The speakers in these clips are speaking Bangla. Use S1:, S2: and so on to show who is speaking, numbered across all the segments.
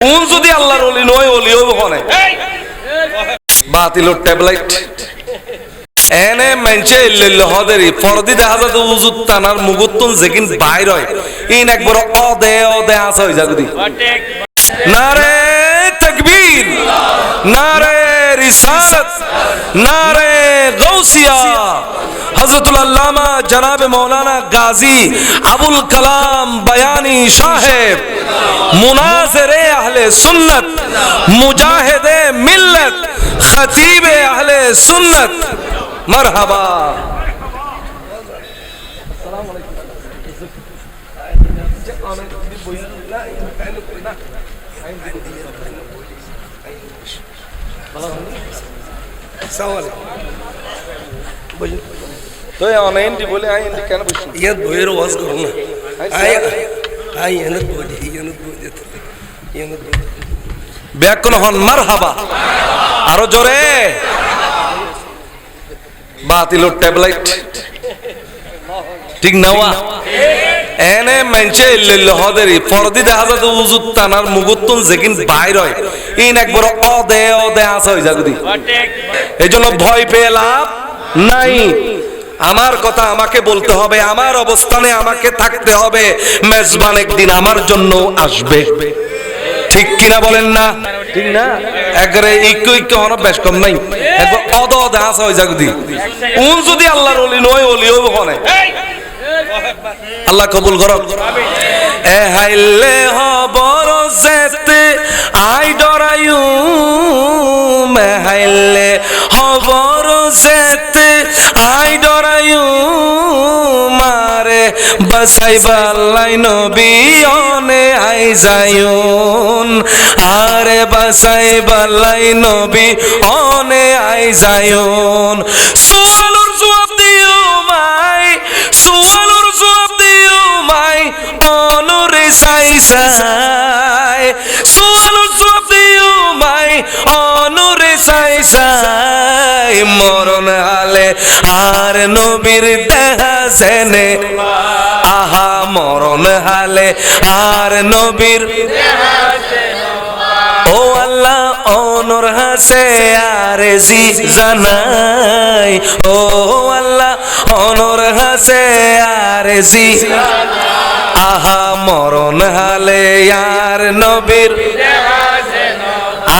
S1: কোন যদি আল্লাহর অলি নয় অলি কনে বাতিল ট্যাবলেট এনে হদেরি ফরদি দেখা যায় উজুত তানার মুগুত্তুন যেকিন বাইর হয়। ইন একবার অদে অদে আসা হয়ে যাগুদি নারে তকবীর নারে رسالت نعرے غوثیہ، حضرت العلامہ جناب مولانا غازی ابوالکلام بیانی صاحب، مناظر اہل سنت، مجاہد ملت، خطیب اہل سنت، مرحبا۔ তো বলে আই কেন বসছি
S2: ইয়াত বইয়ের ওয়াজ করো না। আই আই
S1: হন মারহাবা। আরও জোরে। বাতিল ট্যাবলেট ঠিক নাওয়া এনে মেনচে ইল্লিল্ল হদেরি। ফরদি দেখা যায় তো উজুত তানার মুগুত্তুন যেকিন বাইর হয়। ইন একবার অদে অদে আসা হয়ে যাগুদি এই জন্য ভয় পেয়ে লাভ নাই। আমার কথা আমাকে বলতে হবে আমার অবস্থানে আমাকে থাকতে হবে। মেজবান একদিন আমার জন্য আসবে। ঠিক কিনা বলেন না? ঠিক না? একবারে ইকু ইকু হন বেশ কম নাই। একবার অদ অদে আসা হয়ে যাগুদি উন যদি আল্লাহর অলি নয় অলি কনে আল্লাহ কবুল করক এ হাইলে হবর যেতে আই ডরায়ু, মে হাইলে হবর যেতে আই ডরায়ু, মারে বাসাই বাল্লাই নবী অনে আই যায়ুন। আরে বাসাই বাল্লাই নবী অনে আই যায়ুন। মাই সুয়ালুর জবাব দিও মাই অনুরে সাই সাই। সুয়ালুর জবাব দিও মাই অনুরে সাই সাই। মরণ হালে আর নবীর দেহা সেনে আহা, মরণ হালে আর নবীর ও আল্লাহ অনর হাসে আর জি জানাই। ও আল্লাহ অনর হাসে আর জি আহা, মরণ হালে আর নবীর।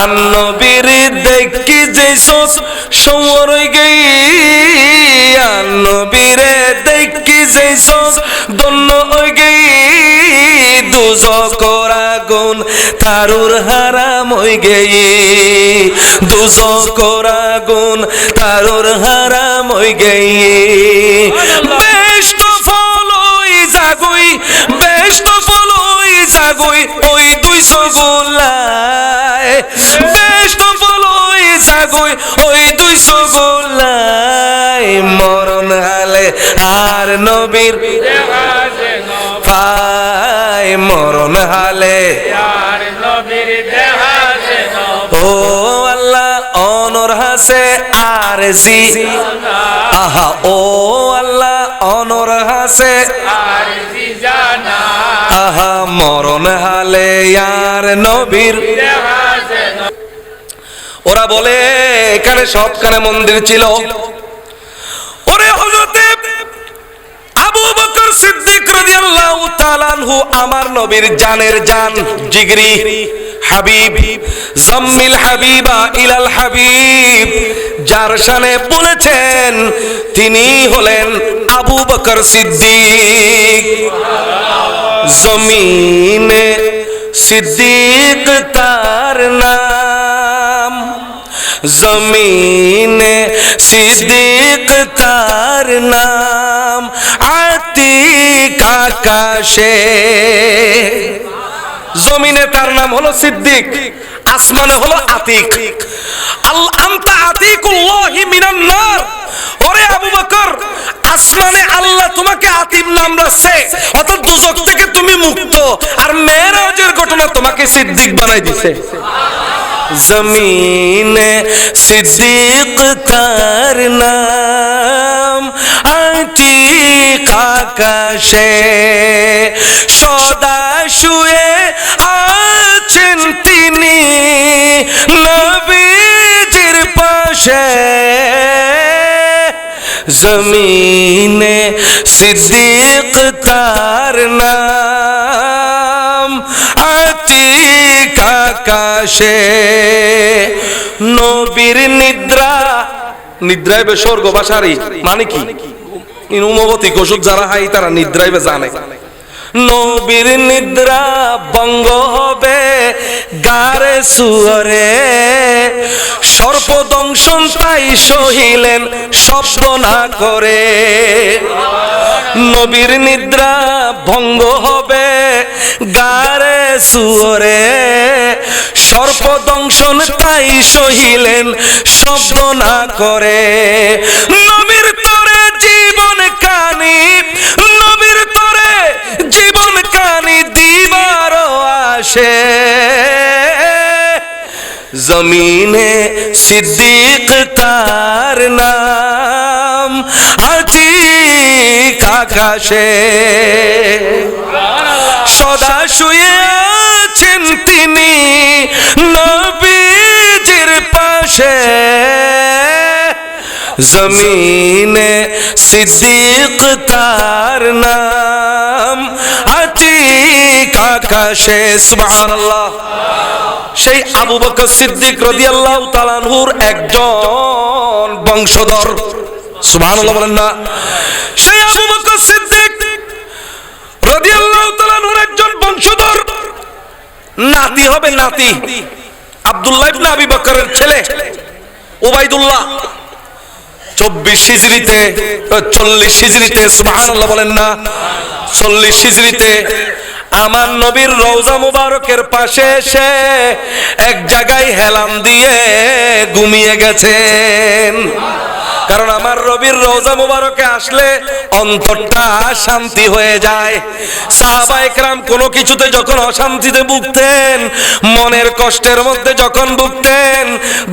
S1: আর নবীর দেখি যে সোস সৌর গই। আর নবীরে দেখি যে সোস দন্য গই। দুজ করা গুণ তারুর হারাম হই গেই দুজ করা গুণ তারুর হারাম হই গেই তো ফলই জাগুই তো ফলই জাগুই ওই দুই সগুলায় তো ফলই জাগুই ওই দুই সগুলায় মরণ হালে আর নবীর পায় মরণ হালে। ও আল্লাহ অনর হাসে আর জি। আহা ও আল্লাহ অনর হাসে আহা মরণ হালে আর নবীর। ওরা বলে এখানে সবখানে মন্দির ছিল? ওরে হজরতে আবু বকর সিদ্দিক রাদিয়াল্লাহু তাআলা আমার নবীর জানের জান। জিগরি, হাবিব, জাম্মিল হাবিবা ইলাল হাবিব। যার শানে বলেছেন, তিনি হলেন আবু বকর সিদ্দিক। জমিনে সিদ্দিক তার নাম। জমিনে সিদ্দিক তার নাম। আতিক আকাশে জমিনে তার নাম হলো সিদ্দিক, আসমানে হলো আতিক। আতিকুল্লাহি মিনান নার। ওরে আবু বকর, আসমানে আল্লাহ তোমাকে আতিম নাম রাখছে। অর্থাৎ দুজক থেকে তুমি মুক্ত। আর ঘটনা তোমাকে সিদ্দিক বানাই দিছে। জমিনে সিদ্দিক তার নাম আকাশে সদা শুয়ে আছেন তিনি নবীজির পাশে। জমিনে সিদ্দিক তার নাম আতি কাকাশে নবীর নিদ্রা, নিদ্রায় বেসর্গ বাসারি মানে কি? ইনুমবতী কৌশল যারা হাই, তারা নিদ্রাইবে জানে। নবীর নিদ্রা বঙ্গ হবে গারে সুয়রে। সর্পদংশন তাই সহিলেন শব্দ না করে। নবীর নিদ্রা ভঙ্গ হবে গারে সুয়রে। সর্পদংশন তাই সহিলেন শব্দ না করে। নবীর কানি নবীর তরে জীবন কানি দিবার আসে। জমিনে সিদ্দিক তার নাম আজি আকাশে। সদা শুয়ে আছেন তিনি নবীজির পাশে। জমিনে সিদ্দিক তার নাম, আতিক আকাশে, সুবহানাল্লাহ। সেই আবু বকর সিদ্দিক রাদিয়াল্লাহু তাআলার একজন বংশধর। সুবহানাল্লাহ বলেন না। সেই আবু বকর সিদ্দিক রাদিয়াল্লাহু তাআলার একজন বংশধর। নাতি হবে নাতি। আব্দুল্লাহ ইবনে আবি বকরের ছেলে। ওবাইদুল্লাহ চব্বিশ হিজড়িতে চল্লিশ হিজড়িতে, সুবহানাল্লাহ বলেন না। চল্লিশ হিজড়িতে আমার নবীর রওজা মুবারকের পাশে এসে এক জায়গায় হেলাম দিয়ে ঘুমিয়ে গেছেন। কারণ আমার রবির রোজা মুবারকে আসলে অন্তরটা শান্তি হয়ে যায়। সাহাবা একরাম কোনো কিছুতে যখন অশান্তিতে ভুগতেন, মনের কষ্টের মধ্যে যখন ভুগতেন,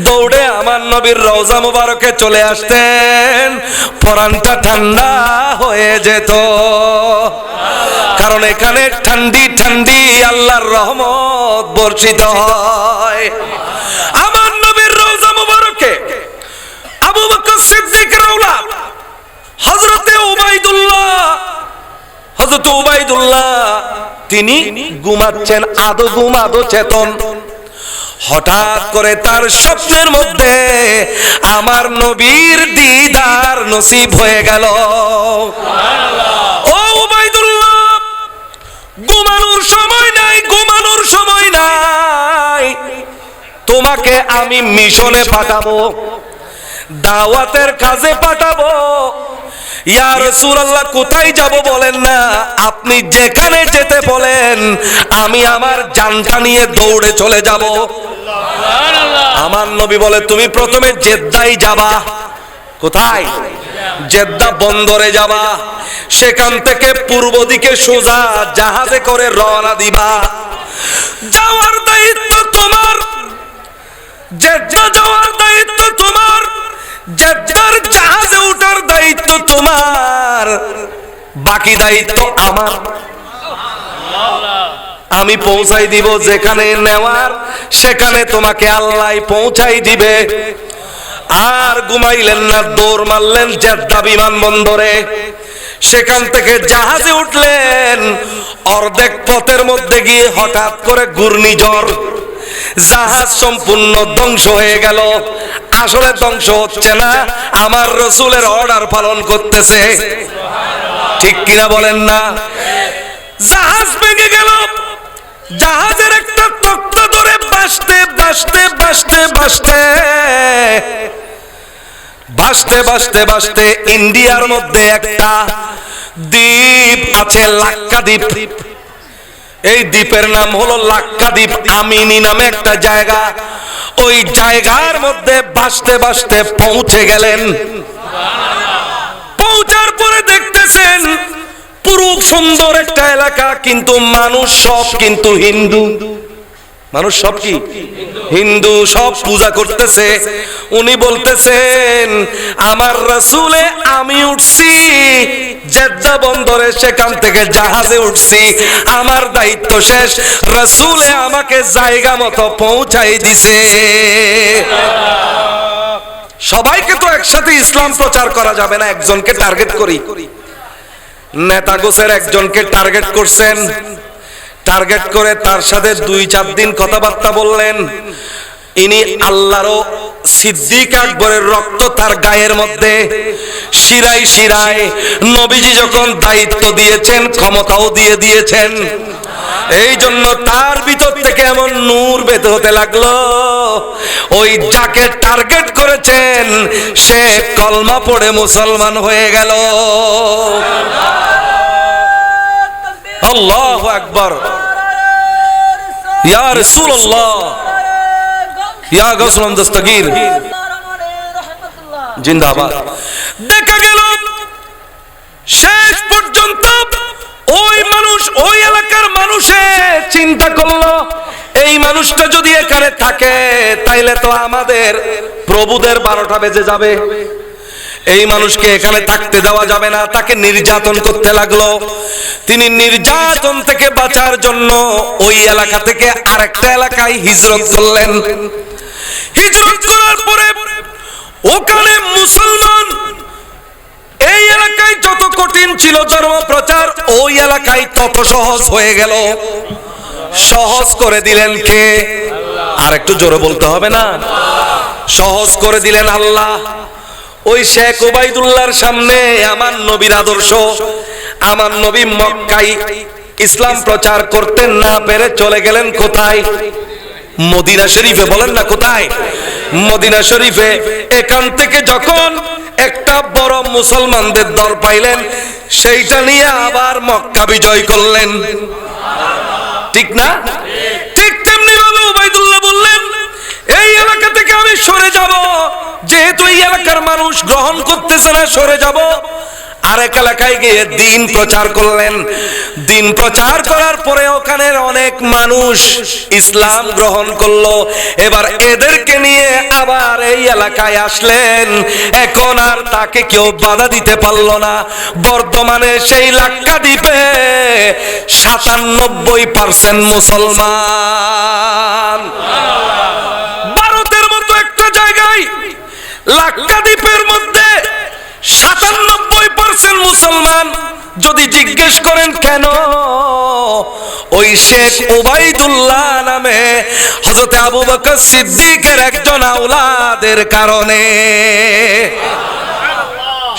S1: দৌড়ে আমার নবীর রোজা মুবারকে চলে আসতেন পরানটা ঠান্ডা হয়ে যেত। কারণ এখানে ঠান্ডি ঠান্ডি আল্লাহর রহমত বর্ষিত হয় আমার নবীর রোজা মুবারকে আবু বকর সিদ্দিকের আওলাদ হযরতে উবাইদুল্লাহ হযরত উবাইদুল্লাহ তিনি ঘুমাচ্ছেন, আদো ঘুম আদো চেতন। হঠাৎ করে তার স্বপ্নের মধ্যে আমার নবীর দিদার নসিব হয়ে গেল। ও ঘুমানোর সময় নাই, ঘুমানোর সময় নাই। তোমাকে আমি মিশনে পাঠাবো, দাওয়াতের কাজে পাঠাবো। ইয়া রাসূলুল্লাহ কোথায় যাব বলেন না? আপনি যেখানে যেতে বলেন আমি আমার জানটা নিয়ে দৌড়ে চলে যাব। আমার নবী বলে তুমি প্রথমে জেদ্দাই যাবা। কোথায়? জেদ্দা বন্দরে যাবা। সেখান থেকে পূর্ব দিকে সোজা জাহাজে করে রওনা দিবা। যাওয়ার দায়িত্ব তোমার। জেদ্দা যাওয়ার দায়িত্ব তোমার। জেদ্দার জাহাজে ওঠার দায়িত্ব তোমার, বাকি দায়িত্ব আমার। আমি পৌঁছাই দিব যেখানে নেওয়ার, সেখানে তোমাকে আল্লাহ পৌঁছাই দিবে। আর ঘুমাইলেন না, দৌড় মারলেন জেদ্দা বিমানবন্দরে। সেখান থেকে জাহাজে উঠলেন, অর্ধেক পথের মধ্যে গিয়ে হঠাৎ করে ঘূর্ণিঝড়। জাহাজ সম্পূর্ণ ধ্বংস হয়ে গেল, আসলে ধ্বংস হচ্ছে না। আমার রসুলের অর্ডার পালন করতেছে। ঠিক কিনা বলেন না? জাহাজ ভেঙে গেল। জাহাজের একটা তক্তা ধরে বাসতে বাসতে বাসতে বাসতে বাসতে বাসতে বাসতে ইন্ডিয়ার মধ্যে একটা দ্বীপ আছে লাক্কা দ্বীপ এই দ্বীপের নাম হলো লাক্কা দ্বীপ, আমিনি নামে একটা জায়গা। ওই জায়গার মধ্যে বাসতে বাসতে পৌঁছে গেলেন। পৌঁছার পরে দেখতেছেন পুরো সুন্দর একটা এলাকা, কিন্তু মানুষ সব কিন্তু হিন্দু। মানুষ সব কি? হিন্দু সব পূজা করতেছে। উনি বলতেছেন, আমার রসুলে আমি উঠছি, জেদ্দা বন্দরে সেখান থেকে জাহাজে উঠছি। আমার দায়িত্ব শেষ, রসুলে আমাকে জায়গা মতো পৌঁছাই দিছে। সবাইকে তো একসাথে ইসলাম প্রচার করা যাবে না, একজনকে টার্গেট করি। নেতা গোছের একজনকে টার্গেট করছেন। টার্গেট করে তার সাথে দুই চার দিন কথাবার্তা বললেন। ইনি আল্লাহরও সিদ্দিক আকবরের রক্ত তার গায়ের মধ্যে। শিরাই শিরায় নবীজি যখন দায়িত্ব দিয়েছেন, ক্ষমতাও দিয়ে দিয়েছেন। এই জন্য তার ভিতর থেকে এমন নূর বের হতে লাগল। ওই যাকে টার্গেট করেছেন, সে কলমা পড়ে মুসলমান হয়ে গেল। আল্লাহ আকবর। ইয়া রাসূলুল্লাহ। ইয়া গসলম দস্তগীর জিন্দাবাদ। দেখা গেল, শেষ পর্যন্ত ওই মানুষ, ওই এলাকার মানুষে চিন্তা করল, এই মানুষটা যদি এখানে থাকে, তাইলে তো আমাদের প্রভুদের বারোটা বেজে যাবে। এই মানুষকে এখানে থাকতে দেওয়া যাবে না, তাকে নির্যাতন করতে লাগল। তিনি নির্যাতন থেকে বাঁচার জন্য ওই এলাকা থেকে আরেকটা এলাকায় হিজরত করলেন। হিজরত করার পরে ওখানে মুসলমান, এই এলাকায় যত কঠিন ছিল ধর্ম প্রচার ওই এলাকায় তত সহজ হয়ে গেল। সহজ করে দিলেন কে? আর একটু জোরে বলতে হবে না? সহজ করে দিলেন আল্লাহ। ওই শেখ ওবাইদুল্লাহর সামনে আমার নবীর আদর্শ। আমার নবী মক্কাই ইসলাম প্রচার করতে না পেরে চলে গেলেন কোথায়? মদিনা শরীফে, বলেন না কোথায়? মদিনা শরীফে। এখান থেকে যখন একটা বড় মুসলমানদের দল পাইলেন, সেইটা নিয়ে আবার মক্কা বিজয় করলেন। ঠিক না? এই এলাকার মানুষ গ্রহণ করতেছে না, সরে যাব। আরেক এলাকায় গিয়ে দিন প্রচার করলেন। দিন প্রচার করার পরে অনেক মানুষ ইসলাম গ্রহণ করল। এবার এদেরকে নিয়ে আবার এই এলাকায় আসলেন। এখন আর তাকে কেউ বাধা দিতে পারল না। বর্তমানে সেই লাক্কা সাতানব্বই পার্সেন্ট মুসলমান। লাক্ষাদ্বীপের মধ্যে সাতানব্বই পার্সেন্ট মুসলমান যদি জিজ্ঞেস করেন কেন, ওই শেখ ওবাইদুল্লাহ নামে হজরত আবু বকর সিদ্দিকের একজন আওলাদের কারণে।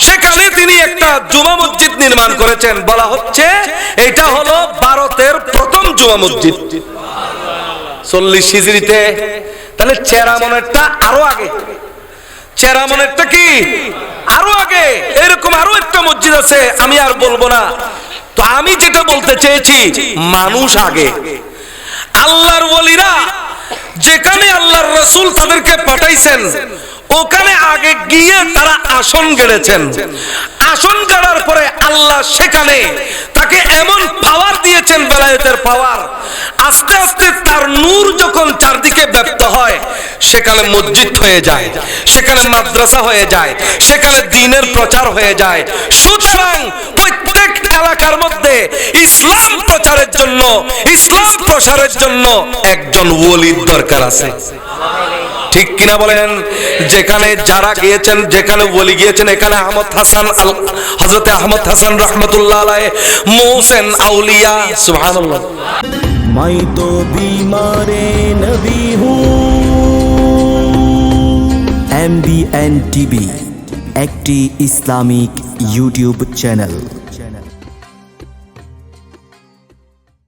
S1: সেখানে তিনি একটা জুমা মসজিদ নির্মাণ করেছেন। বলা হচ্ছে এটা হলো ভারতের প্রথম জুমা মসজিদ। চল্লিশ হিজড়িতে, তাহলে চেরামনেরটা আরও আগে। চেরামনেরটা কি? আরও আগে, এরকম আরও একটা মসজিদ আছে, আমি আর বলব না। তো আমি যেটা বলতে চেয়েছি, মানুষ আগে। আল্লাহর ওলিরা যেখানে আল্লাহর রসুল তাদেরকে পাঠাইছেন, ওখানে আগে গিয়ে তারা আসন গেড়েছেন। আসন গাড়ার পরে আল্লাহ সেখানে তাকে এমন পাওয়ার দিয়েছেন বেলায়েতের পাওয়ার আস্তে আস্তে তার নূর যখন চারদিকে ব্যক্ত হয়, সেখানে মসজিদ হয়ে যায়, সেখানে মাদ্রাসা হয়ে যায়, সেখানে দিনের প্রচার হয়ে যায়। সুতরাং প্রত্যেক এলাকার মধ্যে ইসলাম প্রচারের জন্য, ইসলাম প্রসারের জন্য একজন ওলির দরকার আছে। ঠিক কিনা বলেন? যেখানে যারা গিয়েছেন, যেখানে বলি গিয়েছেন, এখানে আহমদ হাসান হজরত আহমদ হাসান রহমতুল্লাহ আলায় মোসেন আউলিয়া
S3: মাই তো বিমারে নবী এম টিভি, একটি ইসলামিক ইউটিউব চ্যানেল।